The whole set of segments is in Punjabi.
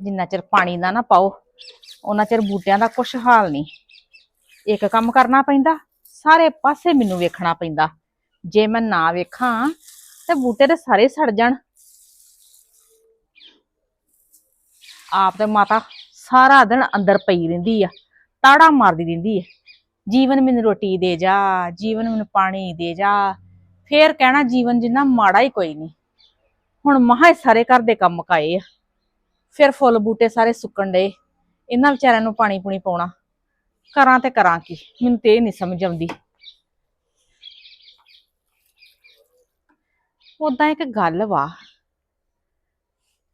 ਜਿੰਨਾ ਚਿਰ ਪਾਣੀ ਦਾ ਨਾ ਪਾਓ ਉਹਨਾਂ ਚਿਰ ਬੂਟਿਆਂ ਦਾ ਕੁਛ ਹਾਲ ਨਹੀਂ। ਇੱਕ ਕੰਮ ਕਰਨਾ ਪੈਂਦਾ, ਸਾਰੇ ਪਾਸੇ ਮੈਨੂੰ ਵੇਖਣਾ ਪੈਂਦਾ। ਜੇ ਮੈਂ ਨਾ ਵੇਖਾਂ, ਤੇ ਬੂਟੇ ਤੇ ਸਾਰੇ ਸੜ ਜਾਣ। ਆਪ ਤੇ ਮਾਤਾ ਸਾਰਾ ਦਿਨ ਅੰਦਰ ਪਈ ਰਹਿੰਦੀ ਆ, ਤਾੜਾ ਮਾਰਦੀ ਰਹਿੰਦੀ ਹੈ ਜੀਵਨ ਮੈਨੂੰ ਰੋਟੀ ਦੇ ਜਾ, ਜੀਵਨ ਮੈਨੂੰ ਪਾਣੀ ਦੇ ਜਾ। ਫੇਰ ਕਹਿਣਾ ਜੀਵਨ ਜਿੰਨਾ ਮਾੜਾ ਹੀ ਕੋਈ ਨਹੀਂ। ਹੁਣ ਮਹਾ ਹੀ ਸਾਰੇ ਘਰ ਦੇ ਕੰਮ ਕਾਏ ਆ। ਫਿਰ ਫੁੱਲ ਬੂਟੇ ਸਾਰੇ ਸੁੱਕਣ ਡਏ। ਇਹਨਾਂ ਵਿਚਾਰਿਆਂ ਨੂੰ ਪਾਣੀ ਪੂਣੀ ਪਾਉਣਾ। ਕਰਾਂ ਤੇ ਕਰਾਂ ਕੀ, ਮੈਨੂੰ ਤੇ ਇਹ ਨਹੀਂ ਸਮਝ ਆਉਂਦੀ। ਉਦਾਂ ਇੱਕ ਗੱਲ ਵਾ।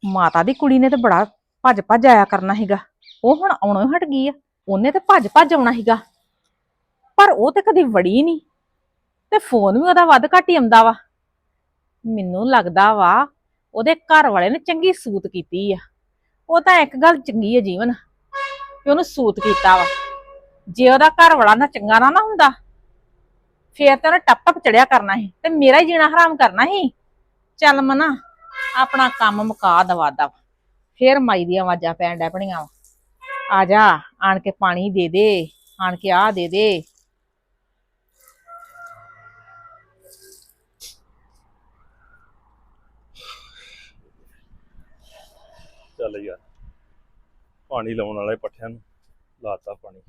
ਮਾਤਾ ਦੀ ਕੁੜੀ ਨੇ ਤੇ ਬੜਾ ਭੱਜ ਭੱਜ ਆਇਆ ਕਰਨਾ ਹੈਗਾ ਉਹ ਹੁਣ ਆਉਣੋਂ ਹੀ ਹਟ ਗਈ ਆ। ਉਹਨੇ ਤੇ ਭੱਜ ਭੱਜ ਆਉਣਾ ਹੈਗਾ ਪਰ ਉਹ ਤੇ ਕਦੀ ਵੜੀ ਨਹੀਂ ਤੇ ਫੋਨ ਵੀ ਉਹਦਾ ਵੱਧ ਘੱਟ ਹੀ ਆਉਂਦਾ ਵਾ। ਮੈਨੂੰ ਲੱਗਦਾ ਵਾ, ਉਹਦੇ ਘਰ ਵਾਲੇ ਨੇ ਚੰਗੀ ਸੂਤ ਕੀਤੀ ਆ। ਉਹ ਤਾਂ ਇੱਕ ਗੱਲ ਚੰਗੀ ਹੈ ਜੀਵਨ ਕਿ ਉਹਨੂੰ ਸੂਤ ਕੀਤਾ ਵਾ। ਜੇ ਉਹਦਾ ਘਰ ਵਾਲਾ ਨਾ ਚੰਗਾ ਨਾ ਨਾ ਹੁੰਦਾ, ਫੇਰ ਤਾਂ ਉਹਨੇ ਟੱਪ ਟੱਪ ਚੜਿਆ ਕਰਨਾ ਸੀ, ਤੇ ਮੇਰਾ ਹੀ ਜੀਣਾ ਹਰਾਮ ਕਰਨਾ ਸੀ। ਚੱਲ ਮਨਾ, ਆਪਣਾ ਕੰਮ ਮੁਕਾ ਦਵਾ ਦਾ ਫੇਰ ਮਾਈ ਦੀਆਂ ਆਵਾਜ਼ਾਂ ਪੈਣ ਡੈ ਪਣੀਆਂ ਵਾ। ਆ ਜਾ, ਆਣ ਕੇ ਪਾਣੀ ਦੇ ਦੇ, ਆਣ ਕੇ ਆ ਦੇ ਦੇ ਚੱਲ ਯਾਰ ਪਾਣੀ ਲਾਉਣ ਵਾਲੇ ਪੱਠਿਆਂ ਨੂੰ ਲਾਤਾ ਪਾਣੀ।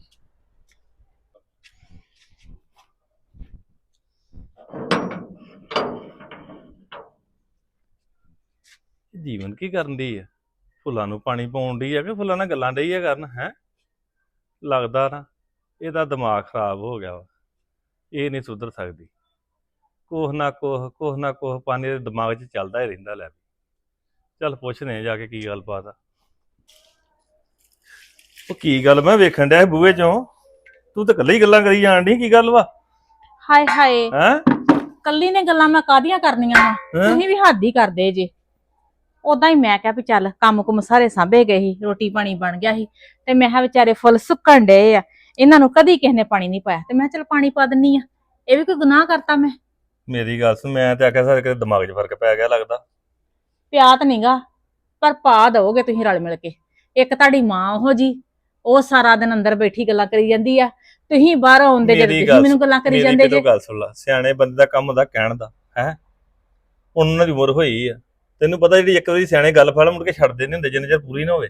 ਜੀਵਨ ਕੀ ਕਰਨ ਦੀ ਆ? ਫੁੱਲਾਂ ਨੂੰ ਪਾਣੀ ਪਾਉਣ ਦੀ ਆ ਕਿ ਫੁੱਲਾਂ ਨਾਲ ਗੱਲਾਂ ਡਈ ਆ ਕਰਨ, ਹੈ? ਲੱਗਦਾ ਨਾ, ਇਹਦਾ ਦਿਮਾਗ ਖਰਾਬ ਹੋ ਗਿਆ ਵਾ। ਇਹ ਨਹੀਂ ਸੁਧਰ ਸਕਦੀ। ਕੋਹ ਨਾ ਕੋਹ ਕੋਹ ਨਾ ਕੋਹ ਪਾਣੀ ਦੇ ਦਿਮਾਗ 'ਚ ਚੱਲਦਾ ਹੀ ਰਹਿੰਦਾ ਲੈ ਚੱਲ ਪੁੱਛਦੇ ਜਾ ਕੇ ਕੀ ਗੱਲ ਗੱਲਬਾਤ ਆ। ਉਹ ਕੀ ਗੱਲ ਮੈਂ ਵੇਖਣ ਡਿਆ ਸੀ ਬੂਹੇ ਚੋਂ? ਤੂੰ ਤਾਂ ਇਕੱਲੀ ਗੱਲਾਂ ਕਰੀ ਜਾਣ ਡਈ ਕੀ ਗੱਲ ਵਾ? ਹਾਏ ਹਾਏ ਹੈ? ਕੱਲੀ ਨੇ ਗੱਲਾਂ ਮੈਂ ਕਾਦੀਆਂ ਕਰਨੀਆਂ ਵਾ? ਤੁਸੀਂ ਵੀ ਹੱਦ ਹੀ ਕਰਦੇ ਜੇ। ਉਦਾਂ ਹੀ ਮੈਂ ਕਿਹਾ ਵੀ ਚੱਲ ਕੰਮ ਕੁਮ ਸਾਰੇ ਸਾਂਭੇ ਗਏ ਸੀ ਰੋਟੀ ਪਾਣੀ ਬਣ ਗਿਆ ਸੀ ਤੇ ਮੈਂ ਕਿਹਾ ਵਿਚਾਰੇ ਫੁੱਲ ਸੁੱਕਣ ਡਏ ਆ। ਇਹਨਾਂ ਨੂੰ ਕਦੀ ਕਿਸੇ ਨੇ ਪਾਣੀ ਨਹੀਂ ਪਾਇਆ ਤੇ ਮੈਂ ਕਿਹਾ ਚੱਲ ਪਾਣੀ ਪਾ ਦਿੰਨੀ ਆ। ਇਹ ਵੀ ਕੋਈ ਗੁਨਾਹ ਕਰਤਾ ਮੈਂ? ਮੇਰੀ ਗੱਲ ਸੁਣ ਮੈਂ ਤੇ ਆਖਿਆ ਸਾਰੇ ਕਿਤੇ ਦਿਮਾਗ 'ਚ ਫ਼ਰਕ ਪੈ ਗਿਆ ਲੱਗਦਾ। ਪਿਆ ਤਾਂ ਨਹੀਂਗਾ ਪਰ ਪਾ ਦਓਗੇ ਤੁਸੀਂ ਰਲ ਮਿਲ ਕੇ। ਇੱਕ ਤੁਹਾਡੀ ਮਾਂ ਉਹ ਜੀ ਉਹ ਸਾਰਾ ਦਿਨ ਅੰਦਰ ਬੈਠੀ ਗੱਲਾਂ ਕਰੀ ਜਾਂਦੀ ਆ। ਤੁਸੀਂ ਬਾਹਰ ਆਉਂਦੇ ਜਦ ਮੇਰੀ ਤੁਸੀਂ ਗੱਲ ਮੈਨੂੰ ਗੱਲਾਂ ਕਰੀ ਮੇਰੀ ਜਾਂਦੇ ਜੇ। ਗੱਲ ਸੁਣ ਲਾ ਸਿਆਣੇ ਬੰਦੇ ਦਾ ਕੰਮ ਹੁੰਦਾ ਕਹਿਣ ਦਾ ਹੈ? ਉਹਨਾਂ ਦੀ ਉਮਰ ਹੋਈ ਆ। ਤੈਨੂੰ ਪਤਾ ਜਿਹੜੀ ਇੱਕ ਵਾਰੀ ਸਿਆਣੇ ਗੱਲ ਫੜ ਮੁੜ ਕੇ ਛੱਡਦੇ ਨਹੀਂ ਹੁੰਦੇ ਜਿੰਨੇ ਚਿਰ ਪੂਰੀ ਨਾ ਹੋਵੇ।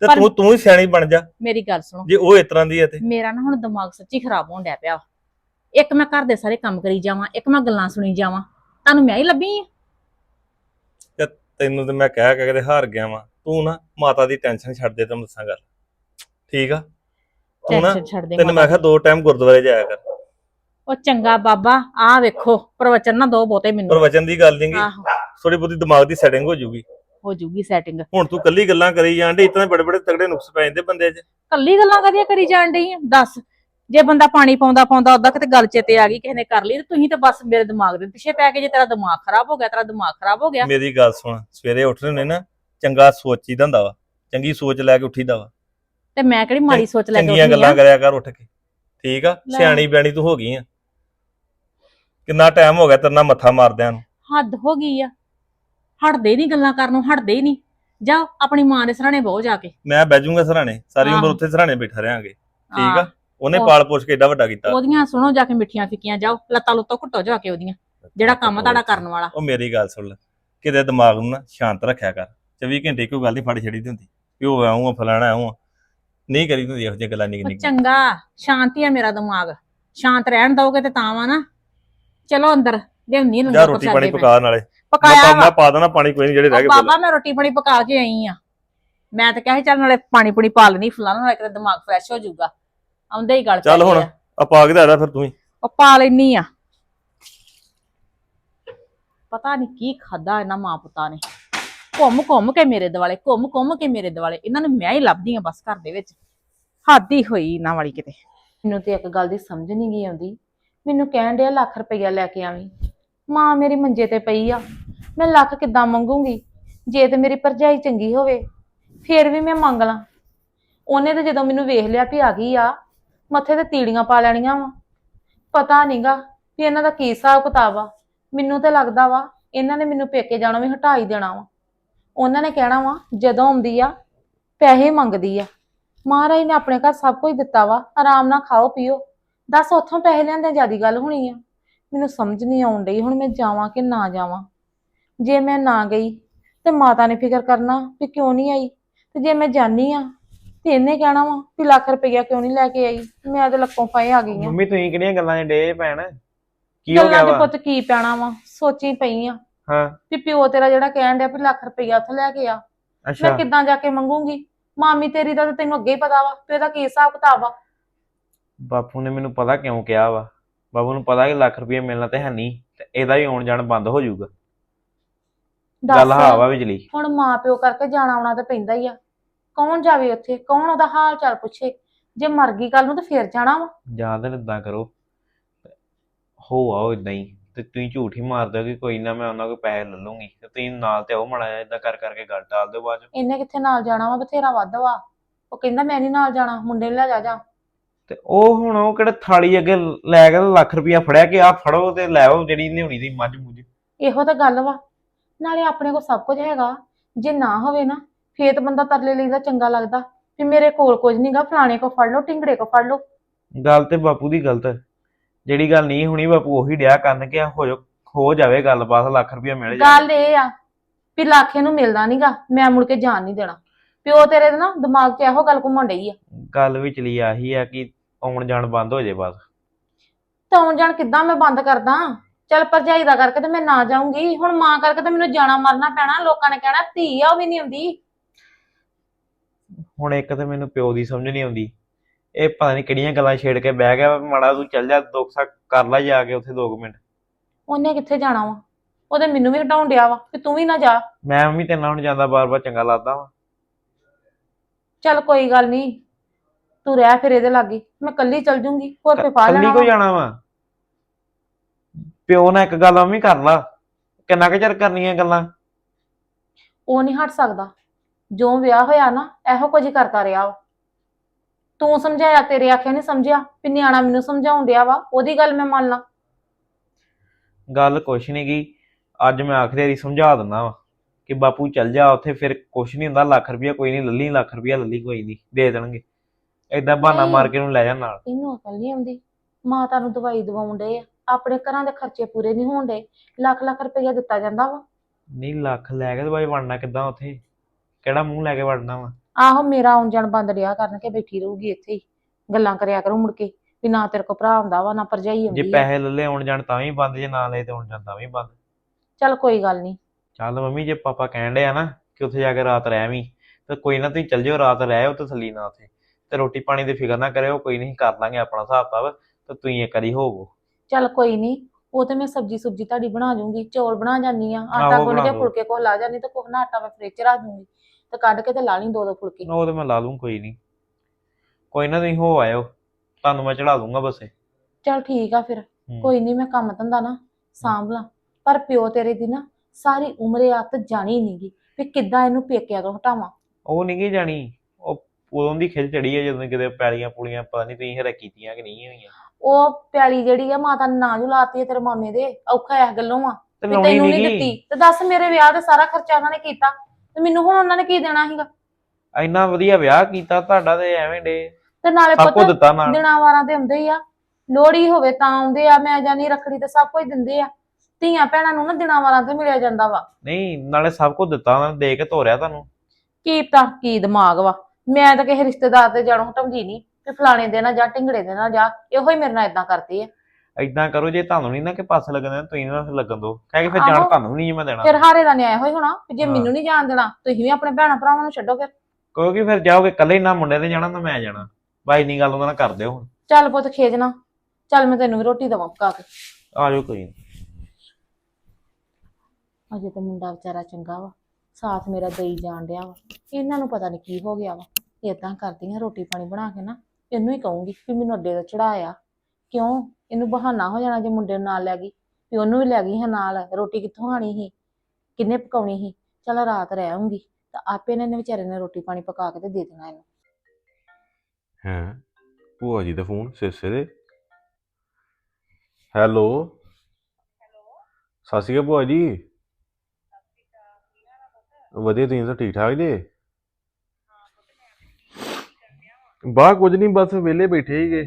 ਤੇ ਪਰ- ਤੂੰ ਤੂੰ ਹੀ ਸਿਆਣੀ ਬਣ ਜਾ। ਮੇਰੀ ਗੱਲ ਸੁਣੋ। ਜੇ ਉਹ ਇਸ ਤਰ੍ਹਾਂ ਦੀ ਹੈ ਤੇ? ਮੇਰਾ ਨਾ ਹੁਣ ਦਿਮਾਗ ਸੱਚੀ ਖਰਾਬ ਹੋਣ ਡਿਆ ਪਿਆ ਵਾ। ਇੱਕ ਮੈਂ ਘਰ ਦੇ ਸਾਰੇ ਕੰਮ ਕਰੀ ਜਾਵਾਂ ਇੱਕ ਮੈਂ ਗੱਲਾਂ ਸੁਣੀ ਜਾਵਾਂ। ਤੁਹਾਨੂੰ ਮੈਂ ਹੀ ਲੱਭੀ ਆ। ਤੈਨੂੰ ਤੇ ਮੈਂ ਕਹਿ ਕਹਿ ਕੇ ਹਾਰ ਗਿਆ ਵਾਂ। ਤੂੰ ਨਾ ਮਾਤਾ ਦੀ ਟੈਨਸ਼ਨ ਛੱਡ ਦੇ ਤੈਨੂੰ ਦੱਸਾਂ ਗੱਲ। ਠੀਕ ਆ? ਤੂੰ ਨਾ ਟੈਨਸ਼ਨ ਛੱਡ ਦੇ ਤੈਨੂੰ ਮੈਂ ਕਿਹਾ ਦੋ ਟਾਈਮ ਗੁਰਦੁਆਰੇ ਜਾਇਆ ਕਰ। ਉਹ ਚੰਗਾ ਬਾਬਾ ਆਹ ਵੇਖੋ ਪ੍ਰਵਚਨ ਨਾ ਦੋ ਬਹੁਤੇ ਮੈਨੂੰ। ਵਚਨ ਦੀ ਗੱਲ ਨਹੀਂ ਆਹੋ। ਥੋੜੀ ਬਹੁਤੀ ਦਿਮਾਗ ਦੀ ਸੈਟਿੰਗ ਹੋ ਜੂਗੀ ਹੋ ਜੂਗੀ ਸੈਟਿੰਗ ਹੁਣ ਤੂੰ ਕੱਲੀ ਗੱਲਾਂ ਕਰੀ ਜਾਂਦੇ ਇਤਨੇ ਬੜੇ ਬੜੇ ਤਗੜੇ ਨੁਕਸ ਪੈ ਜਾਂਦੇ ਬੰਦੇ 'ਚ। ਕੱਲੀ ਗੱਲਾਂ ਕਦੀਆਂ ਕਰੀ ਜਾਣ ਡਈ ਆ? ਦੱਸ ਜੇ ਬੰਦਾ ਪਾਣੀ ਪਾਉਂਦਾ ਪਾਉਂਦਾ ਉਦਾਂ ਕਿਤੇ ਗੱਲ ਚੇਤੇ ਆ ਗਈ ਕਿਸੇ ਨੇ ਕਰ ਲਈ ਤੇ ਤੁਸੀਂ ਤਾਂ ਬਸ ਮੇਰੇ ਦਿਮਾਗ ਦੇ ਪਿੱਛੇ ਪੈ ਕੇ ਜੇ ਤੇਰਾ ਦਿਮਾਗ ਖਰਾਬ ਹੋ ਗਿਆ ਤੇਰਾ ਦਿਮਾਗ ਖਰਾਬ ਹੋ ਗਿਆ। ਮੇਰੀ ਗੱਲ ਸੁਣ ਸਵੇਰੇ ਉੱਠਦੇ ਨੇ ਨਾ ਚੰਗਾ ਸੋਚੀਦਾ ਹੁੰਦਾ ਵਾ ਚੰਗੀ ਸੋਚ ਲੈ ਕੇ ਉੱਠੀਦਾ ਵਾ। ਤੇ ਮੈਂ ਕਿਹੜੀ ਮਾੜੀ ਸੋਚ ਲੈ ਕੇ ਚੰਗੀਆਂ ਉੱਠੀ ਗੱਲਾਂ ਆ? ਕਰਿਆ ਕਰ ਉੱਠ ਕੇ। ਠੀਕ ਆ? ਲੈ। ਸਿਆਣੀ ਬਿਆਣੀ ਤੂੰ ਹੋ ਗਈ ਆ। ਕਿੰਨਾ ਟਾਈਮ ਹੋ ਗਿਆ ਤੇਰੇ ਨਾਲ ਮੱਥਾ ਮਾਰਦਿਆਂ ਨੂੰ? ਹੱਦ ਹੋ ਗਈ ਆ। ਹਟਦੇ ਨਹੀਂ ਗੱਲਾਂ ਕਰਨ ਨੂੰ ਹਟਦੇ ਨਹੀਂ ਜਾਓ ਆਪਣੀ ਮਾਂ ਦੇ ਸਰਾਣੇ ਬਹੁ ਜਾ ਕੇ। ਮੈਂ ਬਹਿ ਜਾਊਂਗਾ ਸਰਾਣੇ। ਸਾਰੀ ਉਮਰ ਆਹੋ। ਉੱਥੇ ਸਰਾਣੇ ਬੈਠਾ ਰਹਾਂਗੇ। ਠੀਕ ਆ? ਉਹਨੇ ਉਹ- ਪਾਲ ਪੋਸ਼ ਕੇ ਏਡਾ ਵੱਡਾ ਕੀਤਾ। ਉਹਦੀਆਂ ਸੁਣੋ ਜਾ ਕੇ ਮਿੱਠੀਆਂ ਫਿੱਕੀਆਂ ਜਾਓ। ਲੱਤਾਂ ਲੁੱਤਾਂ ਘੁੱਟੋ ਜਾ ਕੇ ਉਹਦੀਆਂ ਜਿਹੜਾ ਕੰਮ ਤੁਹਾਡਾ ਕਰਨ ਵਾਲਾ। ਉਹ ਮੇਰੀ ਗੱਲ ਸੁਣ ਲੈ। ਕਿਤੇ ਦਿਮਾਗ ਨੂੰ ਨਾ ਸ਼ਾਂਤ ਰੱਖਿਆ ਕਰ। 24 ਘੰਟੇ ਕੋਈ ਗੱਲ ਨਹੀਂ ਫੜ ਛੜੀ ਦੀ ਹੁੰਦੀ। ਵੀ ਉਹ ਆਉਂ ਫਲਾਣਾ ਆਉਂ ਨਹੀਂ ਕਰੀ ਹੁੰਦੀ ਇਹੋ ਜਿਹੀਆਂ ਗੱਲਾਂ ਨਿੱਕੀ ਨਿੱਕੀ। ਚੰਗਾ ਸ਼ਾਂਤੀ ਆ ਮੇਰਾ ਦਿਮਾਗ। ਸ਼ਾਂਤ ਰਹਿਣ ਦਓਗੇ ਤੇ ਤਾਂ ਵਾ ਨਾ। ਚਲੋ ਅੰਦਰ ਲਿਆਉਣੀ ਜਾ ਲੰਗਰ ਰੋਟੀ ਪਾਣੀ ਮੈਂ। ਪਕਾ ਨਾਲੇ। ਮੈਂ ਪਕਾਇਆ ਵਾ। ਮੈਂ ਪਾ ਦੇਣਾ ਪਾਣੀ ਕੋਈ ਨਹੀਂ ਜਿਹੜੇ ਰਹਿ ਗਏ ਬਾਬਾ ਮੈਂ ਰੋਟੀ ਪਾਣੀ ਪਕਾ ਕੇ ਆਈ ਆ। ਮੈਂ ਤਾਂ ਕਿਹਾ ਸੀ ਚੱਲ ਨਾਲੇ ਪਾਣੀ ਪੁਣੀ ਪਾ ਲੈਣੀ ਫਲਾਣਾ ਨਾਲੇ ਕਿਤੇ ਦਿਮਾਗ ਫਰੈਸ਼ ਹੋ ਜਾਊਗਾ। ਆਉਂਦੇ ਹੀ ਗੱਲ ਚੱਲ ਹੁਣ। ਆ। ਪਾ ਕੇ ਦਾ ਫਿਰ ਤੂੰ ਹੀ ਉਹ ਪਾ ਲੈਣੀ ਆ। ਪਤਾ ਨਹੀਂ ਕੀ ਖਾਦਾ ਇਹਨਾਂ ਮਾਂ ਪੁੱਤਾਂ ਨੇ। ਘੁੰਮ ਘੁੰਮ ਕੇ ਮੇਰੇ ਦਿਵਾਲੇ, ਘੁੰਮ ਘੁੰਮ ਕੇ ਮੇਰੇ ਦਿਵਾਲੇ। ਇਹਨਾਂ ਨੂੰ ਮੈਂ ਹੀ ਲੱਭਦੀ ਆ ਬਸ ਘਰ ਦੇ ਵਿੱਚ। ਹੱਦ ਹੋਈ ਇਹਨਾਂ ਵਾਲੀ ਕਿਤੇ। ਮੈਨੂੰ ਤੇ ਇੱਕ ਗੱਲ ਦੀ ਸਮਝ ਨਹੀਂ ਗਈ ਆਉਂਦੀ। ਮੈਨੂੰ ਕਹਿਣ ਡਿਆ ਲੱਖ ਰੁਪਈਆ ਲੈ ਕੇ ਆਵੀਂ। ਮਾਂ ਮੇਰੀ ਮੰਜੇ ਤੇ ਪਈ ਆ। ਮੈਂ ਲੱਖ ਕਿੱਦਾਂ ਮੰਗੂੰਗੀ? ਜੇ ਤੇ ਮੇਰੀ ਭਰਜਾਈ ਚੰਗੀ ਹੋਵੇ, ਫੇਰ ਵੀ ਮੈਂ ਮੰਗ ਲਾਂ। ਉਹਨੇ ਤੇ ਜਦੋਂ ਮੈਨੂੰ ਵੇਖ ਲਿਆ ਵੀ ਆ ਗਈ ਆ, ਮੱਥੇ ਤੇ ਤੀੜੀਆਂ ਪਾ ਲੈਣੀਆਂ ਵਾ। ਪਤਾ ਨਹੀਂਗਾ ਵੀ ਇਹਨਾਂ ਦਾ ਕੀ ਹਿਸਾਬ ਕਿਤਾਬ ਆ। ਮੈਨੂੰ ਤਾਂ ਲੱਗਦਾ ਵਾ, ਇਹਨਾਂ ਨੇ ਮੈਨੂੰ ਪੇਕੇ ਜਾਣੋਂ ਵੀ ਹਟਾ ਹੀ ਦੇਣਾ ਵਾ। ਉਹਨਾਂ ਨੇ ਕਹਿਣਾ ਵਾ ਜਦੋਂ ਆਉਂਦੀ ਆ ਪੈਸੇ ਮੰਗਦੀ ਆ। ਮਹਾਰਾਜ ਨੇ ਆਪਣੇ ਘਰ ਸਭ ਕੁਝ ਦਿੱਤਾ ਵਾ ਆਰਾਮ ਨਾਲ ਖਾਓ ਪੀਓ। ਦੱਸ ਉੱਥੋਂ ਪੈਸੇ ਲੈਂਦੇ ਜਿਆਦੀ ਗੱਲ ਹੋਣੀ ਆ। ਮੈਨੂੰ ਸਮਝ ਨਹੀਂ ਆਉਣ ਡਈ ਹੁਣ ਮੈਂ ਜਾਵਾਂ ਕਿ ਨਾ ਜਾਵਾਂ। ਜੇ ਮੈਂ ਨਾ ਗਈ ਤੇ ਮਾਤਾ ਨੇ ਫਿਕਰ ਕਰਨਾ ਵੀ ਕਿਉਂ ਨਹੀਂ ਆਈ? ਤੇ ਜੇ ਮੈਂ ਜਾਨੀ ਆ ਤੇ ਇਹਨੇ ਕਹਿਣਾ ਵਾ ਵੀ ਲੱਖ ਰੁਪਈਆ ਕਿਉਂ ਨਹੀਂ ਲੈ ਕੇ ਆਈ? ਮੈਂ ਤੇ ਲੱਕੋਂ ਪਾਏ ਆ ਗਈ ਆ ਮੰਮੀ ਤੁਸੀਂ ਕਿਹੜੀਆਂ ਗੱਲਾਂ 'ਚ ਡੇ ਪੈਣ ਕੀ ਹੋ ਗਿਆ ਗੱਲਾਂ ਦੇ ਵਾ? ਪੁੱਤ ਕੀ ਪੈਣਾ ਵਾ? ਸੋਚੀ ਪਈ ਆ। ਹਾਂ। ਵੀ ਪਿਓ ਤੇਰਾ ਜਿਹੜਾ ਕਹਿਣ ਡਿਆ ਵੀ ਲੱਖ ਰੁਪਈਆ ਉੱਥੇ ਲੈ ਕੇ ਆ। ਮੈਂ ਅੱਛਾ ਕਿੱਦਾਂ ਜਾ ਕੇ ਮੰਗੂੰਗੀ? ਮਾਮੀ ਤੇਰੀ ਦਾ ਤਾਂ ਤੈਨੂੰ ਅੱਗੇ ਹੀ ਪਤਾ ਵਾ ਵੀ ਉਹਦਾ ਕੀ ਹਿਸਾਬ ਕਿਤਾਬ ਆ। ਬਾਪੂ ਨੇ ਮੈਨੂੰ ਪਤਾ ਕਿਉਂ ਕਿਹਾ ਵਾ? ਬਾਪੂ ਨੂੰ ਪਤਾ ਕਿ ਲੱਖ ਰੁਪਏ ਮਿਲਣਾ ਤੇ ਹੈ ਨਹੀਂ ਤੇ ਇਹਦਾ ਵੀ ਆਉਣ ਜਾਣ ਬੰਦ ਹੋ ਜਾਊਗਾ। ਗੱਲ ਦੱਸ ਹਵਾ ਵਿਚਲੀ। ਹੁਣ ਮਾਂ ਪਿਓ ਕਰਕੇ ਜਾਣਾ ਆਉਣਾ ਤਾਂ ਪੈਂਦਾ ਹੀ ਆ। ਕੌਣ ਜਾਵੇ ਉੱਥੇ? ਕੌਣ ਉਹਦਾ ਹਾਲ ਚਾਲ ਪੁੱਛੇ? ਜੇ ਮਰ ਗਈ ਕੱਲ ਨੂੰ ਤਾਂ ਫੇਰ ਜਾਣਾ ਵਾ। ਜਾਂ ਤਾਂ ਇਦਾਂ ਕਰੋ। ਹੋ ਆਓ ਇਦਾਂ ਹੀ। ਤੇ ਤੁਸੀਂ ਝੂਠ ਹੀ ਮਾਰ ਦਿਓ ਕਿ ਕੋਈ ਨਾ ਮੈਂ ਉਹਨਾਂ ਕੋਲ ਪੈਸੇ ਲੈ ਲੂੰਗੀ ਤੇ ਤੁਸੀਂ ਨਾਲ ਤੇ ਉਹ ਮੜਾ ਇਦਾਂ ਕਰ ਕਰਕੇ ਗੱਲ ਟਾਲ ਦਿਓ ਬਾਅਦ ਚ। ਇਹਨੇ ਕਿੱਥੇ ਨਾਲ ਜਾਣਾ ਵਾ? ਬਥੇਰਾ ਵੱਧ ਵਾ। ਉਹ ਕਹਿੰਦਾ ਮੈਂ ਨਹੀਂ ਨਾਲ ਜਾਣਾ ਮੁੰਡੇ ਨੂੰ ਲੈ ਜਾ ਜਾ। ਤੇ ਉਹ ਹੁਣ ਉਹ ਕਿਹੜਾ ਥਾਲੀ ਅੱਗੇ ਲੈ ਕੇ ਲੱਖ ਰੁਪਇਆ ਫੜਿਆ ਕਿ ਆ ਫੜੋ ਤੇ ਲੈ ਆਓ ਜਿਹੜੀ ਲਿਆਉਣੀ ਦੀ ਮੱਝ ਮੁੱਝ। ਇਹੋ ਤਾਂ ਗੱਲ ਵਾ। ਨਾਲੇ ਆਪਣੇ ਕੋਲ ਸਭ ਕੁਝ ਹੈਗਾ। ਜੇ ਨਾ ਹੋਵੇ ਨਾ ਫੇਰ ਤਾਂ ਬੰਦਾ ਤਰਲੇ ਲੈਂਦਾ ਚੰਗਾ ਲੱਗਦਾ। ਵੀ ਮੇਰੇ ਕੋਲ ਕੁਝ ਨਹੀਂਗਾ ਫਲਾਣੇ ਕੋ ਫੜ ਲਓ ਢਿੰਗੜੇ ਕੋ ਫੜ ਲਓ। ਗੱਲ ਤੇ ਬਾਪੂ ਦੀ ਗਲਤ ਹੈ। ਜਿਹੜੀ ਗੱਲ ਨਹੀਂ ਹੋਣੀ ਬਾਪੂ ਉਹੀ ਡਿਆ ਕਰਨ ਕਿ ਹੋ ਜਾ ਹੋ ਜਾਵੇ ਗੱਲਬਾਤ ਲੱਖ ਰੁਪਇਆ ਮਿਲ ਜਾਵੇ। ਗੱਲ ਇਹ ਆ ਵੀ ਲੱਖ ਇਹਨੂੰ ਮਿਲਦਾ ਨਹੀਂਗਾ ਮੈਂ ਮੁੜ ਕੇ ਜਾਣ ਨਹੀਂ ਦੇਣਾ। ਪਿਓ ਤੇਰੇ ਦੇ ਨਾ ਦਿਮਾਗ 'ਚ ਇਹੋ ਗੱਲ ਘੁੰਮਣ ਡਈ ਆ। ਗੱਲ ਵਿਚਲੀ ਆਹੀ ਆ ਕਿ ਆਉਣ ਜਾਣ ਬੰਦ ਹੋ ਜੇ ਬਸ। ਤਾਂ ਆਉਣ ਜਾਣ ਕਿੱਦਾਂ ਮੈਂ ਬੰਦ ਕਰਦਾ? ਚੱਲ ਭਰਜਾਈ ਦਾ ਕਰਕੇ ਤੇ ਮੈਂ ਨਾ ਜਾਊਂਗੀ। ਹੁਣ ਮਾਂ ਕਰਕੇ ਤੇ ਮੈਨੂੰ ਜਾਣਾ ਮਰਨਾ ਪੈਣਾ ਲੋਕਾਂ ਨੇ ਕਹਿਣਾ ਧੀ ਆ ਉਹ ਵੀ ਨਹੀਂ ਹੁੰਦੀ ਹੁਣ ਇੱਕ ਤਾਂ ਮੈਨੂੰ ਪਿਓ ਦੀ ਸਮਝ ਨਹੀਂ ਆਉਂਦੀ। ਇਹ ਪਤਾ ਨਹੀਂ ਕਿਹੜੀਆਂ ਗੱਲਾਂ ਛੇੜ ਕੇ ਬਹਿ ਗਿਆ ਮਾੜਾ ਤੂੰ ਚੱਲ ਜਾ ਦੁੱਖ ਸੱਕ ਕਰ ਲੈ ਜਾ ਕੇ ਉੱਥੇ 2 ਮਿੰਟ। ਉਹਨੇ ਕਿੱਥੇ ਜਾਣਾ ਵਾ? ਉਹਦੇ ਮੈਨੂੰ ਵੀ ਘਟਾਉਣ ਡਿਆ ਵਾ ਕਿ ਤੂੰ ਵੀ ਨਾ ਜਾ। ਮੈਂ ਮੰਮੀ ਤੇਰੇ ਨਾਲ ਹੁਣ ਜਾਂਦਾ ਬਾਰ-ਬਾਰ ਚੰਗਾ ਲੱਗਦਾ ਵਾ। ਚੱਲ ਕੋਈ ਗੱਲ ਨਹੀਂ ਤੂੰ ਰਹਿ ਫਿਰ ਇਹਦੇ ਲਾਗੇ ਮੈਂ ਕੱਲੀ ਚੱਲ ਜੂੰਗੀ ਹੋਰ ਤੇ ਫਾ ਕੱਲੀ ਲੈਣਾ ਕੋ ਵਾ। ਜਾਣਾ ਵਾ? ਪਿਓ ਨਾਲ ਇੱਕ ਗੱਲ ਮੰਮੀ ਕਰ ਲਾ ਕਿੰਨਾ ਕੁ ਚਿਰ ਕਰਨੀਆਂ ਗੱਲਾਂ? ਉਹ ਨਹੀਂ ਹਟ ਸਕਦਾ ਜੋ ਵਿਆਹ ਹੋਇਆ ਨਾ ਇਹੋ ਕੁਝ ਹੀ ਕਰਦਾ ਰਿਹਾ ਵਾ। ਤੂੰ ਸਮਝਾਇਆ ਤੇਰੇ ਆਖਿਆ ਨਹੀਂ ਸਮਝਿਆ ਵੀ ਨਿਆਣਾ ਮੈਨੂੰ ਸਮਝਾਉਣ ਡਿਆ ਵਾ ਉਹਦੀ ਗੱਲ ਮੈਂ ਮੰਨ ਲਾਂ। ਗੱਲ ਕੁਛ ਨਹੀਂ ਗਈ ਅੱਜ ਮੈਂ ਆਖਰੀ ਵਾਰੀ ਸਮਝਾ ਦਿੰਦਾ ਵਾ ਕਿ ਬਾਪੂ ਚੱਲ ਜਾ ਉੱਥੇ ਫਿਰ ਕੁਛ ਨਹੀਂ ਹੁੰਦਾ ਲੱਖ ਰੁਪਇਆ ਕੋਈ ਨਹੀਂ ਲੱਲੀ ਲੱਖ ਰੁਪਇਆ ਲੱਲੀ ਕੋਈ ਨਹੀਂ ਦੇ ਦੇਣਗੇ। ਏਦਾਂ ਬਹਾਨਾ ਨਹੀਂ। ਮਾਰ ਕੇ ਉਹਨੂੰ ਲੈ ਜਾ ਨਾਲ। ਇਹਨੂੰ ਅਕਲ ਨਹੀਂ ਆਉਂਦੀ। ਮਾਤਾ ਨੂੰ ਦਵਾਈ ਦਵਾਉਣ ਡੇ ਆ ਆਪਣੇ ਘਰਾਂ ਦੇ ਖਰਚੇ ਪੂਰੇ ਨਹੀਂ ਹੋਣ ਡੇ ਲੱਖ ਲੱਖ ਰੁਪਈਆ ਦਿੱਤਾ ਜਾਂਦਾ ਵਾ। ਨਹੀਂ ਲੱਖ ਲੈ ਕੇ ਦਵਾਈ ਵੜਨਾ ਕਿੱਦਾਂ ਉੱਥੇ? ਕਿਹੜਾ ਮੂੰਹ ਲੈ ਕੇ ਵੜਨਾ ਵਾ? ਆਹੋ ਮੇਰਾ ਆਉਣ ਜਾਣ ਬੰਦ ਰਿਹਾ ਕਰਨ ਕੇ ਬੈਠੀ ਰਹੂਗੀ ਇੱਥੇ ਹੀ। ਗੱਲਾਂ ਕਰਿਆ ਕਰੂ ਮੁੜ ਕੇ ਵੀ ਨਾ ਤੇਰੇ ਕੋ ਭਰਾ ਹੁੰਦਾ ਵਾ ਨਾ ਭਰਜਾਈ ਜੇ ਹੁੰਦੀ ਪੈਸੇ ਲੱਲੇ ਆਉਣ ਜਾਣ ਤਾਂ ਵੀ ਬੰਦ ਜੇ ਨਾ ਲਏ ਤੇ ਆਉਣ ਜਾਣ ਤਾਂ ਵੀ ਬੰਦ। ਚੱਲ ਕੋਈ ਗੱਲ ਨਹੀਂ ਚੱਲ ਮੰਮੀ ਜੇ ਪਾਪਾ ਕਹਿਣ ਡਿਆ ਨਾ ਕਿ ਉੱਥੇ ਜਾ ਕੇ ਰਾਤ ਰਹਿਵੀਂ ਤੇ ਕੋਈ ਨਾ ਤੁਸੀਂ ਚੱਲ ਜਿਓ ਰਾਤ ਰਹਿਓ ਤਸੱਲੀ ਨਾਲ ਉੱਥੇ। ਤੇ ਰੋਟੀ ਪਾਣੀ ਦੀ ਫਿਕਰ ਨਾ ਕਰਿਓ ਕੋਈ ਨਹੀਂ ਕਰ ਲਾਂਗੇ ਆਪਣਾ ਹਿਸਾਬ ਕਿਤਾਬ ਤੇ ਤੁਸੀਂ ਇੱਕ ਵਾਰੀ ਹੋਵੋ। ਚੱਲ ਕੋਈ ਨਹੀਂ ਉਹ ਤੇ ਮੈਂ ਸਬਜੀ ਸੁਬਜੀ ਤੁਹਾਡੀ ਬਣਾ ਦੂੰਗੀ ਚੌਲ ਬਣਾ ਜਾਨੀ ਆ ਆਟਾ ਆਹੋ, ਗੁੰਨ ਬਣਾ ਕੇ। ਫੁਲਕੇ ਕੋਲ ਲਾ ਜਾਨੀ ਤੇ ਕੋਹ ਨਾ ਆਟਾ ਮੈਂ ਫ੍ਰਿਜ ਚ ਰੱਖ ਦੂੰਗੀ। ਤੇ ਕੱਢ ਕੇ ਤੇ ਲਾ ਲਈ ਦੋ ਦੋ ਫੁਲਕੇ। ਉਹ ਤੇ ਮੈਂ ਲਾ ਲੂੰ ਕੋਈ ਨਹੀਂ ਕੋਈ ਨਾ ਤੁਸੀਂ ਹੋ ਆਇਓ। ਤੁਹਾਨੂੰ ਮੈਂ ਚੜਾ ਦੂੰਗਾ ਬੱਸੇ। ਚੱਲ ਠੀਕ ਆ ਫਿਰ। ਕੋਈ ਨਹੀਂ ਮੈਂ ਕੰਮ ਧੰਦਾ ਨਾ ਸਾਂਭ ਲਾਂ। ਪਰ ਪਿਓ ਤੇਰੇ ਦੀ ਨਾ ਸਾਰੀ ਉਮਰ ਆਦਤ ਜਾਣੀ ਨਹੀਂਗੀ ਵੀ ਕਿੱਦਾਂ ਇਹਨੂੰ ਪੇਕਿਆਂ ਤੋਂ ਹਟਾਵਾਂ। ਉਹ ਨਹੀਂ ਗਈ ਜਾਣੀ। ਉਹ ਉਦੋਂ ਦੀ ਖਿੱਚ ਚੜੀ ਹੈ ਜਦੋਂ ਕਿਤੇ ਪੈਲੀਆਂ ਪੁਲੀਆਂ ਪਤਾ ਨਹੀਂ ਤੁਸੀਂ ਹਰੇ ਕੀਤੀਆਂ ਕਿ ਨਹੀਂ ਹੋਈਆਂ। ਉਹ ਪਿਆਲੀ ਜਿਹੜੀ ਆ ਮਾਤਾ ਨੇ ਨਾਂ ਜੂ ਲਾਤੀ ਆ ਤੇਰੇ ਮਾਮੇ ਦੇ। ਔਖਾ ਇਸ ਗੱਲੋਂ ਆ। ਤੇ ਵੀ ਲਾਉਣੀ ਤੈਨੂੰ ਨਹੀਂ ਨਹੀਂ ਦਿੱਤੀ। ਤੇ ਦੱਸ ਮੇਰੇ ਵਿਆਹ ਦਾ ਸਾਰਾ ਖਰਚਾ ਉਹਨਾਂ ਨੇ ਕੀਤਾ। ਤੇ ਮੈਨੂੰ ਹੁਣ ਉਹਨਾਂ ਨੇ ਕੀ ਦੇਣਾ ਸੀਗਾ? ਇੰਨਾ ਵਧੀਆ ਵਿਆਹ ਕੀਤਾ ਤੁਹਾਡਾ ਤੇ ਐਵੇਂ ਡੇ। ਤੇ ਨਾਲੇ ਸਭ ਕੁਝ ਪੁੱਤ ਦਿੱਤਾ ਨਾਲ। ਦਿਨਾਂ ਵਾਰਾਂ ਤੇ ਹੁੰਦੇ ਹੀ ਆ। ਲੋਹੜੀ ਹੋਵੇ ਤਾਂ ਆਉਂਦੇ ਆ ਮੈਂ ਜਾਨੀ ਰੱਖੜੀ ਤੇ ਸਭ ਕੁਝ ਦਿੰਦੇ ਆ। ਧੀਆਂ ਭੈਣਾਂ ਨੂੰ ਨਾ ਦਿਨਾਂ ਵਾਰਾਂ ਤੇ ਮਿਲਿਆ ਜਾਂਦਾ ਵਾ। ਨਹੀਂ ਨਾਲੇ ਸਭ ਕੁਝ ਦਿੱਤਾ ਉਹਨਾਂ ਨੇ ਦੇ ਕੇ ਤੋਰਿਆ ਤੁਹਾਨੂੰ। ਕੀ ਪਤਾ ਕੀ ਦਿਮਾਗ ਵਾ। ਮੈਂ ਤਾਂ ਕਿਸੇ ਰਿਸ਼ਤੇਦਾਰ ਤੇ ਜਾਣੋਂ ਹਟਾਉਂਦੀ ਨਹੀਂ ਤੇ ਫਲਾਣੇ ਦੇ ਨਾਲ ਜਾਂ ਢਿੰਗੜੇ ਦੇ ਨਾਲ ਜਾ ਇਹੋ ਹੀ ਮੇਰੇ ਨਾਲ ਇਦਾਂ ਕਰਦੇ ਆ। ਏਦਾਂ ਕਰੋ ਜੇ ਤੁਹਾਨੂੰ ਨਹੀਂ ਨਾ ਕਿ ਪਾਸੇ ਲੱਗਣ ਤੁਸੀਂ ਨਾ ਲੱਗਣ ਦੋ ਕਹਿ ਕੇ ਫਿਰ ਜਾਣ ਆਹੋ। ਤੁਹਾਨੂੰ ਨਹੀਂ ਮੈਂ ਦੇਣਾ। ਫਿਰ ਹਾਰੇ ਦਾ ਨਿਆਂ ਇਹੋ ਹੀ ਹੋਣਾ ਵੀ ਜੇ ਹਾਂ। ਮੈਨੂੰ ਨਹੀਂ ਜਾਣ ਦੇਣਾ ਤੁਸੀਂ ਵੀ ਆਪਣੇ ਭੈਣਾਂ ਭਰਾਵਾਂ ਨੂੰ ਛੱਡੋ ਫਿਰ। ਕਿਉਂਕਿ ਫਿਰ ਜਾਓਗੇ ਇਕੱਲੇ ਨਾ ਮੁੰਡੇ ਤੇ ਜਾਣਾ ਨਾ ਮੈਂ ਜਾਣਾ। ਬਾਈ ਨਹੀਂ ਗੱਲ ਉਹਨਾਂ ਨਾਲ ਕਰ ਦਿਓ ਹੁਣ। ਚੱਲ ਪੁੱਤ ਖੇਜਣਾ ਚੱਲ ਮੈਂ ਤੈਨੂੰ ਵੀ ਰੋਟੀ ਦਵਾਂ ਪਕਾ ਕੇ। ਆ ਜਾਓ ਕੋਈ ਨੀ। ਅਜੇ ਤਾਂ ਮੁੰਡਾ ਵਿਚਾਰਾ ਚੰਗਾ ਵਾ ਸਾਥ ਮੇਰਾ ਦੇਈ ਜਾਣ ਡਿਆ ਵਾ। ਇਹਨਾਂ ਨੂੰ ਪਤਾ ਨਹੀਂ ਕੀ ਹੋ ਗਿਆ ਵਾ। ਇਦਾਂ ਕਰਦੀਆਂ ਰੋਟੀ ਪਾਣੀ ਬਣਾ ਕੇ ਨਾ ਇਹਨੂੰ ਹੀ ਕਹੂੰਗੀ ਵੀ ਮੈਨੂੰ ਅੱਡੇ ਦਾ ਚੜਾਇਆ ਕਿਉਂ? ਇਹਨੂੰ ਬਹਾਨਾ ਹੋ ਜਾਣਾ ਜੇ ਮੁੰਡੇ ਨੂੰ ਨਾਲ ਲੈ ਗਈ। ਵੀ ਉਹਨੂੰ ਵੀ ਲੈ ਗਈ ਹੈ ਨਾਲ। ਰੋਟੀ ਕਿੱਥੋਂ ਆਣੀ ਸੀ? ਕਿੰਨੇ ਪਕਾਉਣੀ ਸੀ? ਚੱਲ ਰਾਤ ਰਹਿ ਆਉਂਗੀ। ਤਾਂ ਆਪੇ ਇਹਨਾਂ ਨੇ ਵਿਚਾਰੇ ਨੇ ਰੋਟੀ ਪਾਣੀ ਪਕਾ ਕੇ ਤੇ ਦੇ ਦੇਣਾ ਇਹਨੂੰ। ਹੈਂ? ਭੂਆ ਜੀ ਦਾ ਫੋਨ ਸਿਰਸੇ ਦੇ ਹੈਲੋ? ਸਤਿ ਸ਼੍ਰੀ ਅਕਾਲ ਭੂਆ ਜੀ। ਵਧੀਆ ਤੁਸੀਂ ਤਾਂ ਠੀਕ ਠਾਕ ਜੇ ਬਾਹਰ ਕੁਝ ਨਹੀਂ ਬਸ ਵਿਹਲੇ ਬੈਠੇ ਹੀਗੇ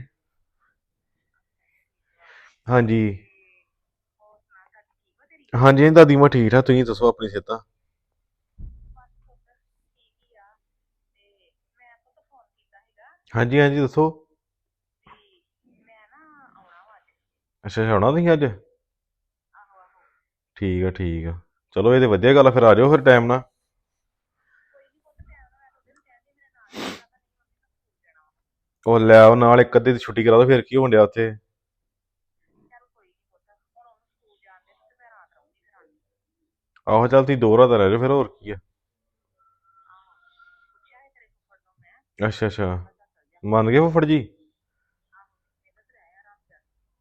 ਹਾਂਜੀ। ਹਾਂਜੀ ਹਾਂਜੀ, ਦਾਦੀ ਮਾਂ ਠੀਕ ਠਾਕ ਤੁਸੀਂ ਦੱਸੋ ਆਪਣੀ ਸਿਹਤਾਂ। ਹਾਂਜੀ ਹਾਂਜੀ ਦੱਸੋ। ਅੱਛਾ ਅੱਛਾ ਆਉਣਾ ਤੁਸੀਂ ਅੱਜ? ਠੀਕ ਆ ਠੀਕ ਆ। ਚਲੋ ਇਹ ਤੇ ਵਧੀਆ ਗੱਲ ਆ ਫਿਰ ਆ ਜਾਓ ਫਿਰ ਟਾਈਮ ਨਾਲ। ਉਹ ਲੈ ਆਓ ਨਾਲ ਇੱਕ ਅੱਧੇ ਦੀ ਛੁੱਟੀ ਕਰਾ ਦਿਓ ਫਿਰ ਕੀ ਹੋਣ ਡਿਆ ਉੱਥੇ? ਆਹੋ ਚੱਲ ਤੁਸੀਂ ਦੋ ਰਾਤ ਰਹਿ ਜਾਓ, ਫਿਰ ਹੋਰ ਕੀ ਆ। ਅੱਛਾ ਅੱਛਾ। ਮੰਨ ਗਏ ਫੁੱਫੜ ਜੀ?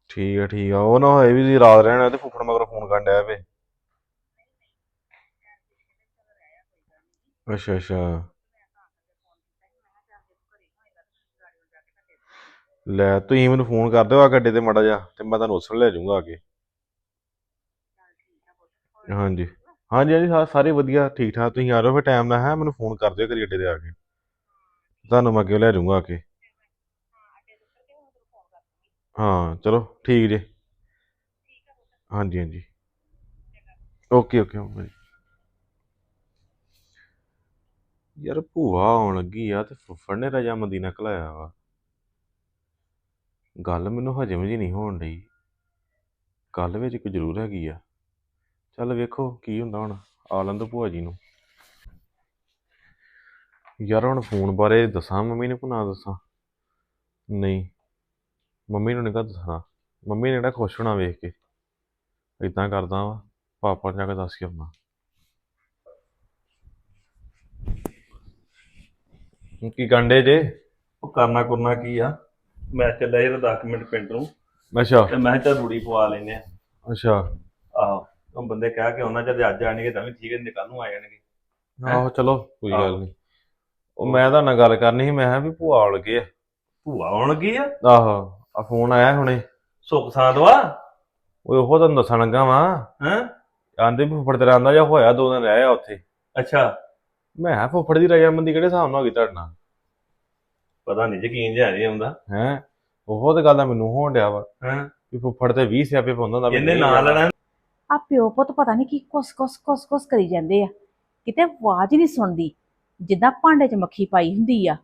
ਠੀਕ ਆ ਠੀਕ ਆ। ਉਹ ਨਾ ਹੋਏ ਵੀ ਤੁਸੀਂ ਰਾਤ ਰਹਿਣਾ ਤੇ ਫੁੱਫੜ ਮਗਰ ਫੋਨ ਕਰਨ ਡਿਆ ਵੇ। ਅੱਛਾ ਅੱਛਾ। ਲੈ ਤੁਸੀਂ ਮੈਨੂੰ ਫੋਨ ਕਰ ਦਿਓ ਆ ਗੱਡੇ ਤੇ ਮਾੜਾ ਜਿਹਾ, ਤੇ ਮੈਂ ਤੁਹਾਨੂੰ ਉਸ ਵੇਲੇ ਲੈ ਜਾਊਂਗਾ ਆ ਕੇ। ਹਾਂਜੀ। ਹਾਂਜੀ ਹਾਂਜੀ, ਸਾ- ਸਾਰੇ ਵਧੀਆ ਠੀਕ ਠਾਕ ਤੁਸੀਂ ਆ ਜਾਓ, ਫਿਰ ਟਾਈਮ ਨਾਲ, ਹੈ, ਮੈਨੂੰ ਫੋਨ ਕਰ ਦਿਓ ਕਰੀ ਅੱਡੇ ਤੇ ਆ ਕੇ। ਤੁਹਾਨੂੰ ਮੈਂ ਅੱਗੇ ਲੈ ਜਾਊਂਗਾ ਆ ਕੇ। ਹਾਂ, ਚਲੋ, ਠੀਕ ਜੇ। ਹਾਂਜੀ ਹਾਂਜੀ। Okay okay okay. ਯਾਰ, ਭੂਆ ਆਉਣ ਲੱਗੀ ਆ ਤੇ ਫੁੱਫੜ ਨੇ ਰਜਾਮੰਦੀ ਨਾਲ ਘਲਾਇਆ ਵਾ। ਗੱਲ ਮੈਨੂੰ ਹਜਮ ਜੀ ਨਹੀਂ ਹੋਣ ਡਈ। ਗੱਲ ਵਿੱਚ ਇੱਕ ਜ਼ਰੂਰ ਹੈਗੀ ਆ। ਚੱਲ ਵੇਖੋ ਕੀ ਹੁੰਦਾ ਹੁਣ ਆ ਲੈਣ ਦੋ ਭੂਆ ਜੀ ਨੂੰ। ਯਾਰ ਹੁਣ ਫੋਨ ਬਾਰੇ ਦੱਸਾਂ ਮੰਮੀ ਨੂੰ ਕਿ ਨਾ ਦੱਸਾਂ? ਨਹੀਂ ਮੰਮੀ ਨੂੰ ਨਹੀਂ ਕਾ ਦੱਸਣਾ। ਮੰਮੀ ਨੇ ਕਿਹੜਾ ਖੁਸ਼ ਹੋਣਾ ਵੇਖ ਕੇ। ਇਦਾਂ ਕਰਦਾ ਵਾ ਪਾਪਾ ਨੂੰ ਜਾ ਕੇ ਦੱਸ ਕੇ ਆਉਣਾ। ਕੀ ਕੰਡੇ ਜੇ? ਉਹ ਕਰਨਾ ਕਰਨਾ ਕੀ ਆ? ਮੈਂ ਚੱਲਿਆ ਜਿਹੜਾ 10 ਮਿੰਟ ਪਿੰਡ ਨੂੰ। ਅੱਛਾ। ਤੇ ਮੈਂ ਕਿਹਾ ਚੱਲ ਰੂੜੀ ਪਵਾ ਲੈਨੇ ਆ। ਅੱਛਾ। ਉਹ ਬੰਦੇ ਕਹਿ ਕੇ ਉਹਨਾਂ ਜਦ ਅੱਜ ਆਣਗੇ ਤਾਂ ਵੀ ਠੀਕ ਹੈ ਕੱਲ ਨੂੰ ਆ ਜਾਣਗੇ। ਆਹੋ ਚਲੋ ਕੋਈ ਗੱਲ। ਨਹੀਂ। ਉਹ ਮੈਂ ਤਾਂ ਨਾਲ ਗੱਲ ਕਰਨੀ ਸੀ ਮੈਂ ਕਿਹਾ ਵੀ ਭੂਆ ਆਉਣ ਲੱਗੇ ਆ। ਭੂਆ ਆਉਣਗੀ ਆ? ਆਹੋ ਆ ਫੋਨ ਆਇਆ ਹੁਣੇ। ਸੁੱਖ ਸਾਂਦ ਵਾ? ਓਏ ਉਹ ਤੁਹਾਨੂੰ ਦੱਸਣ ਲੱਗਾ ਵਾਂ। ਹੈਂ? ਆਂਦੇ ਵੀ ਫੁੱਫੜ ਤੇਰਾ ਆਂਦਾ ਜਾਂ ਹੋਇਆ ਦੋ ਦਿਨ ਰਹਿਆ ਉੱਥੇ। ਅੱਛਾ। ਮੈਂ ਕਿਹਾ ਫੁੱਫੜ ਦੀ ਰਜਾਮੰਦੀ ਕਿਹੜੇ ਹਿਸਾਬ ਨਾਲ ਹੋ ਗਈ ਤੁਹਾਡੇ ਨਾਲ? ਪਤਾ ਨਹੀਂ ਯਕੀਨ ਜਿਹਾ ਨਹੀਂ ਆਉਂਦਾ। ਹੈ? ਉਹ ਤੇ ਗੱਲ ਦਾ ਮੈਨੂੰ ਹੋਣ ਡਿਆ ਵਾ। ਹਾਂ? ਵੀ ਫੁੱਫੜ ਤੇ 20 ਸਿਆਪੇ ਪਾਉਂਦਾ ਹੁੰਦਾ ਇਹਨੇ ਨਾਂ। ਲੈਣਾ। ਆ ਪਿਓ ਪੁੱਤ ਪਤਾ ਨਹੀਂ ਕੀ ਕੁਸ ਕੁਸ ਕੁਸ ਕੁਸ ਕਰੀ ਜਾਂਦੇ ਆ। ਕਿਤੇ ਆਵਾਜ਼ ਨਹੀਂ ਸੁਣਦੀ, ਜਿੱਦਾਂ ਭਾਂਡੇ 'ਚ ਮੱਖੀ ਪਾਈ ਹੁੰਦੀ ਆ।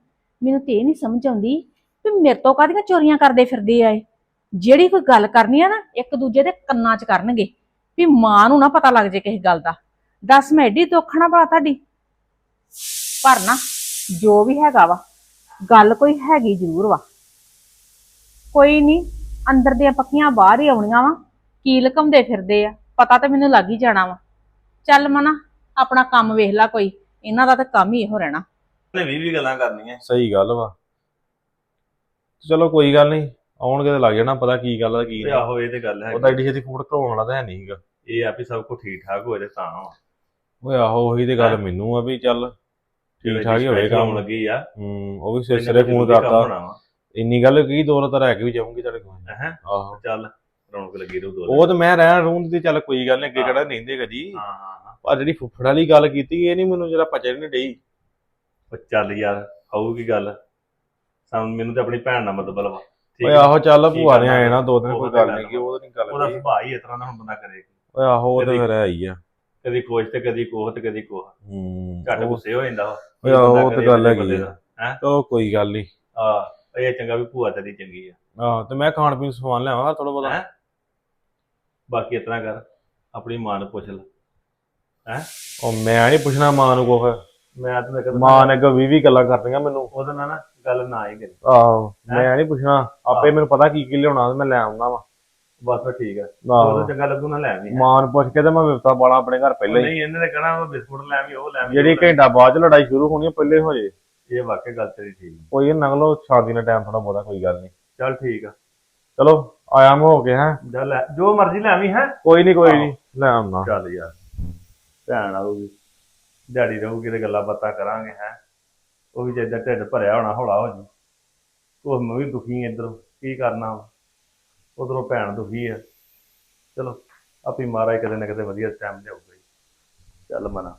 ਮੈਨੂੰ ਤੇ ਇਹ ਨਹੀਂ ਸਮਝ ਆਉਂਦੀ ਵੀ ਮੇਰੇ ਤੋਂ ਕਾਹਦੀਆਂ ਚੋਰੀਆਂ ਕਰਦੇ ਫਿਰਦੇ ਆ ਇਹ। ਜਿਹੜੀ ਕੋਈ ਗੱਲ ਕਰਨੀ ਆ ਨਾ, ਇੱਕ ਦੂਜੇ ਦੇ ਕੰਨਾਂ 'ਚ ਕਰਨਗੇ। ਵੀ ਮਾਂ ਨੂੰ ਨਾ ਪਤਾ ਲੱਗ ਜੇ ਕਿਸੇ ਗੱਲ ਦਾ। ਦੱਸ ਮੈਂ ਐਡੀ ਦੋਖਣਾ ਭਲਾ ਤੁਹਾਡੀ? ਪਰ ਨਾ, ਜੋ ਵੀ ਹੈਗਾ ਵਾ, ਗੱਲ ਕੋਈ ਹੈਗੀ ਜ਼ਰੂਰ ਵਾ। ਕੋਈ ਨਹੀਂ ਅੰਦਰ ਦੀਆਂ ਪੱਕੀਆਂ ਬਾਹਰ ਹੀ ਆਉਣੀਆਂ ਵਾ। ਕੀ ਲਕਮਦੇ ਫਿਰਦੇ ਆ। ਪਤਾ ਤਾਂ ਮੈਨੂੰ ਲੱਗ ਹੀ ਜਾਣਾ ਵਾ। ਚੱਲ ਮਨਾ ਆਪਣਾ ਕੰਮ ਵੇਖ ਲੈ ਕੋਈ ਇਹਨਾਂ ਦਾ ਤਾਂ ਕੰਮ ਹੀ ਇਹੋ ਰਹਿਣਾ। ਨੇ ਵੀ ਵੀ ਗੱਲਾਂ ਕਰਨੀਆਂ। ਸਹੀ ਗੱਲ ਵਾ। ਚਲੋ ਕੋਈ ਗੱਲ ਨਹੀਂ ਆਉਣਗੇ ਤੇ ਲੱਗ ਜਾਣਾ ਪਤਾ ਕੀ ਗੱਲ ਆ ਕੀ ਤੇ ਨਹੀਂ। ਆਹੋ ਇਹ ਤੇ ਗੱਲ ਹੈ ਉਹਦਾ ਏਡੀ ਛੇਤੀ ਫੂਡ ਕਰਾਉਣ ਵਾਲਾ ਤਾਂ ਹੈ ਨਹੀਂ ਇਹ ਆ ਵੀ ਸਭ ਕੁਝ ਠੀਕ ਠਾਕ ਹੋਏ ਤੇ ਤਾਂ ਵਾ। ਓਏ ਆਹੋ ਉਹੀ ਤੇ ਗੱਲ ਹਾਂ। ਮੈਨੂੰ ਆ ਵੀ ਚੱਲ ਠੀਕ ਠਾਕ ਹੀ ਹੋਵੇ ਕੰਮ। ਲੱਗੀ ਆ। ਹੂੰ ਉਹ ਵੀ ਸਿਰ ਸਿਰੇ ਫੋਨ ਕਰਤਾ। ਇੰਨੀ ਗੱਲ ਕੀ ਦੋ ਰਾਤ ਰਹਿ ਕੇ ਵੀ ਜਾਊਂਗੀ ਤੁਹਾਡੇ ਕੋਲ। ਹੈ? ਆਹੋ। ਚੱਲ। ਰੌਣਕ ਲੱਗੀ ਰਹੂ ਦੋ ਉਹ ਤੇ ਮੈਂ ਰਹਿਣ ਰੂੰ ਤੇ ਚੱਲ ਕੋਈ ਗੱਲ ਨਹੀਂ ਅੱਗੇ ਹਾਂ। ਕਿਹੜਾ ਰਹਿੰਦੇ ਕਦੀ ਹਾਂ ਹਾਂ ਹਾਂ। ਪਰ ਜਿਹੜੀ ਫੁੱਫੜ ਵਾਲੀ ਗੱਲ ਕੀਤੀ ਇਹ ਨਹੀਂ ਮੈਨੂੰ ਜਰਾ ਪਚੜ ਨਹੀਂ ਡਈ। ਉਹ ਚੱਲ ਯਾਰ ਹੋਊਗੀ ਗੱਲ। ਸਾਨੂੰ ਮੈਨੂੰ ਤੇ ਆਪਣੀ ਭੈਣ ਨਾਲ ਮਤਲਬ ਵਾ ਠੀਕ ਓਏ? ਆਹੋ ਚੱਲ ਭੂਆ ਨੇ ਆਏ ਨਾ ਦੋ ਦਿਨ ਕੋਈ ਗੱਲ ਨਹੀਂ ਕਿ ਉਹ ਨਹੀਂ ਗੱਲ ਉਹਦਾ। ਸੁਭਾਅ ਹੀ ਇਸ ਤਰ੍ਹਾਂ ਦਾ ਹੁਣ ਬੰਦਾ ਕਰੇ। ਓਏ ਆਹੋ ਉਹ ਤਾਂ ਫਿਰ ਹੈ ਹੀ ਆ। ਕਦੀ ਖੁਸ਼ ਤੇ ਕਦੀ ਕੋਹ ਤੇ ਕਦੀ ਕੋਹ। ਹੂੰ ਉਹ- ਗੁੱਸੇ ਹੋ ਜਾਂਦਾ ਓਏ ਆਹੋ ਉਹ ਤਾਂ ਗੱਲ ਹੈਗੀ ਆ। ਚਲੋ ਕੋਈ ਗੱਲ ਨਹੀਂ ਆ ਇਹ ਚੰਗਾ ਵੀ ਭੂਆ ਤੇਰੀ ਚੰਗੀ ਆ। ਆਹ ਤੇ ਮੈਂ ਖਾਣ ਪੀਣ ਸਮਾਨ ਲਿਆਵਾਂ ਥੋੜਾ ਬਹੁਤਾ। ਹੈਂ? ਬਾਕੀ ਇਤਨਾ ਕਰ ਆਪਣੀ ਮਾਂ ਨੂੰ ਪੁੱਛ ਲੈ। ਉਹ ਮੈਂ ਨਹੀਂ ਪੁੱਛਣਾ ਮਾਂ ਨੂੰ ਕੁਛ। ਮੈਂ ਤਾਂ ਕਦੇ ਮਾਂ ਨੇ ਕੋ 20 20 ਗੱਲਾਂ ਕਰਨੀਆਂ ਮੈਨੂੰ। ਉਹਦੇ ਨਾਲ ਨਾ ਗੱਲ ਨਾ ਹੀ ਕਰੀ ਆਹੋ ਮੈਂ ਨਹੀਂ ਪੁੱਛਣਾ। ਆਪੇ ਮੈਨੂੰ ਪਤਾ ਕੀ ਕੀ ਲਿਆਉਣਾ ਤੇ ਮੈਂ ਲੈ ਆਉਣਾ ਵਾ। ਬਸ ਫਿਰ ਠੀਕ ਆ। ਆਹੋ। ਉਹ ਚੰਗਾ ਲੱਗੂ ਨਾ ਲੈ ਆਵੀਂ ਮਾਂ ਨੂੰ ਪੁੱਛ ਕੇ ਤੇ ਮੈਂ ਵਿਵਸਥਾ ਪਾਲਾਂ ਆਪਣੇ ਘਰ ਪਹਿਲਾਂ ਹੀ। ਨਹੀਂ ਇਹਨੇ ਤਾਂ ਕਹਣਾ ਉਹ ਬਿਸਕੁਟ ਲੈ ਆਵੀਂ ਉਹ ਲੈ ਆਵੀਂ ਜਿਹੜੀ ਘੰਟਾ ਬਾਅਦ ਚ ਲੜਾਈ ਸ਼ੁਰੂ ਹੋਣੀ ਪਹਿਲੇ ਹੋ ਜੇ। ਇਹ ਵਾਕਈ ਗੱਲ ਤੇਰੀ ਠੀਕ। ਕੋਈ ਨੰਗ ਲਓ ਸ਼ਾਂਤੀ ਨਾਲ ਟਾਈਮ ਥੋੜਾ ਬਹੁਤਾ ਕੋਈ ਗੱਲ ਨਹੀਂ। ਚੱਲ ਠੀਕ ਆ। ਚਲੋ। ਆਇਆ ਮੈਂ ਹੋ ਕੇ ਹੈ? ਜਾ ਲੈ ਜੋ ਮਰਜ਼ੀ ਲੈ ਆਵੀਂ ਹੈ? ਕੋਈ ਨਹੀਂ ਕੋਈ ਨਹੀਂ ਲੈ ਆਉਣਾ ਚੱਲ ਯਾਰ ਭੈਣ ਆਊਗੀ। ਦਿਹਾੜੀ ਰਹੂਗੀ ਤੇ ਗੱਲਾਂ ਬਾਤਾਂ ਕਰਾਂਗੇ ਹੈ? ਉਹ ਵੀ ਜਿੱਦਾਂ ਢਿੱਡ ਭਰਿਆ ਹੋਣਾ ਹੌਲਾ ਹੋ ਜੂ ਉਹ ਮੈਂ ਵੀ ਦੁਖੀ ਇੱਧਰੋਂ ਕੀ ਕਰਨਾ ਉਧਰੋਂ ਭੈਣ ਦੁਖੀ ਆ। ਚਲੋ ਆਪੀ ਮਹਾਰਾਜ ਕਦੇ ਨਾ ਕਦੇ ਵਧੀਆ ਟਾਈਮ ਲਿਆਊਗਾ ਹੀ। ਚੱਲ ਮਨਾ।